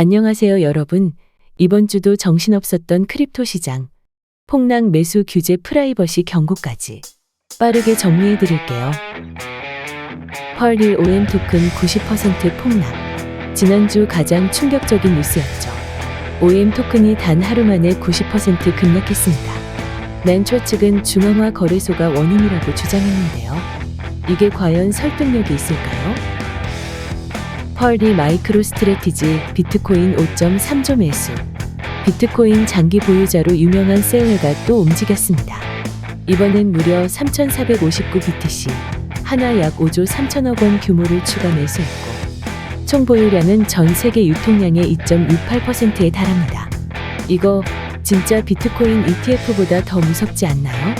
안녕하세요, 여러분. 이번 주도 정신없었던 크립토 시장. 폭락 매수 규제 프라이버시 경고까지 빠르게 정리해 드릴게요. 펄1 OM 토큰 90% 폭락. 지난주 가장 충격적인 뉴스였죠. OM 토큰이 단 하루 만에 90% 급락했습니다. 멘처 측은 중앙화 거래소가 원인이라고 주장했는데요. 이게 과연 설득력이 있을까요? 펄리 마이크로 스트레티지 비트코인 5.3조 매수. 비트코인 장기 보유자로 유명한 셀러가 또 움직였습니다. 이번엔 무려 3,459 BTC, 하나 약 5조 3천억 원 규모를 추가 매수했고, 총 보유량은 전 세계 유통량의 2.68%에 달합니다. 이거 진짜 비트코인 ETF보다 더 무섭지 않나요?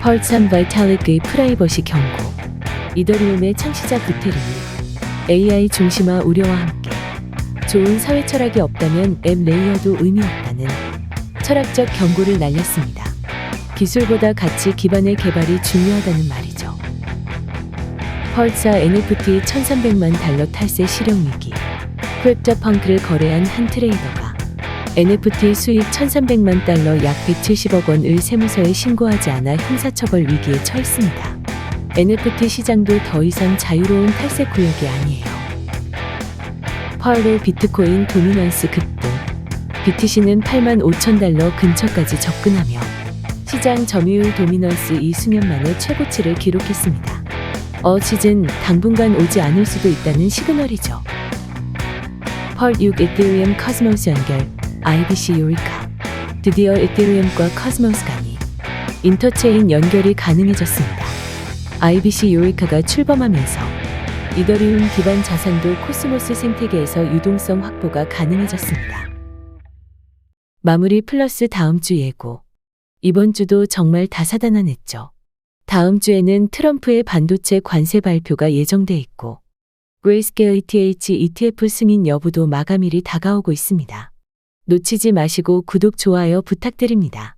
펄참 바이탈릭의 프라이버시 경고. 이더리움의 창시자 구테르니 AI 중심화 우려와 함께 좋은 사회 철학이 없다면 앱 레이어도 의미 없다는 철학적 경고를 날렸습니다. 기술보다 가치 기반의 개발이 중요하다는 말이죠. 펄사 NFT 1300만 달러 탈세 실용 위기. 크립토 펑크를 거래한 한 트레이더가 NFT 수익 1300만 달러 약 170억 원을 세무서에 신고하지 않아 형사처벌 위기에 처했습니다. NFT 시장도 더 이상 자유로운 탈세 구역이 아니에요. 펄의 비트코인 도미넌스 급등. BTC는 8만 5천 달러 근처까지 접근하며 시장 점유율 도미넌스 이 수년 만에 최고치를 기록했습니다. 어 시즌 당분간 오지 않을 수도 있다는 시그널이죠. 펄6 에테리움 커스모스 연결 IBC 요리카 드디어 에테리움과 커스모스 간이 인터체인 연결이 가능해졌습니다. IBC 요리카가 출범하면서 이더리움 기반 자산도 코스모스 생태계에서 유동성 확보가 가능해졌습니다. 마무리 플러스 다음 주 예고. 이번 주도 정말 다사다난했죠. 다음 주에는 트럼프의 반도체 관세 발표가 예정돼 있고, 그레이스케어 ETH ETF 승인 여부도 마감일이 다가오고 있습니다. 놓치지 마시고 구독, 좋아요 부탁드립니다.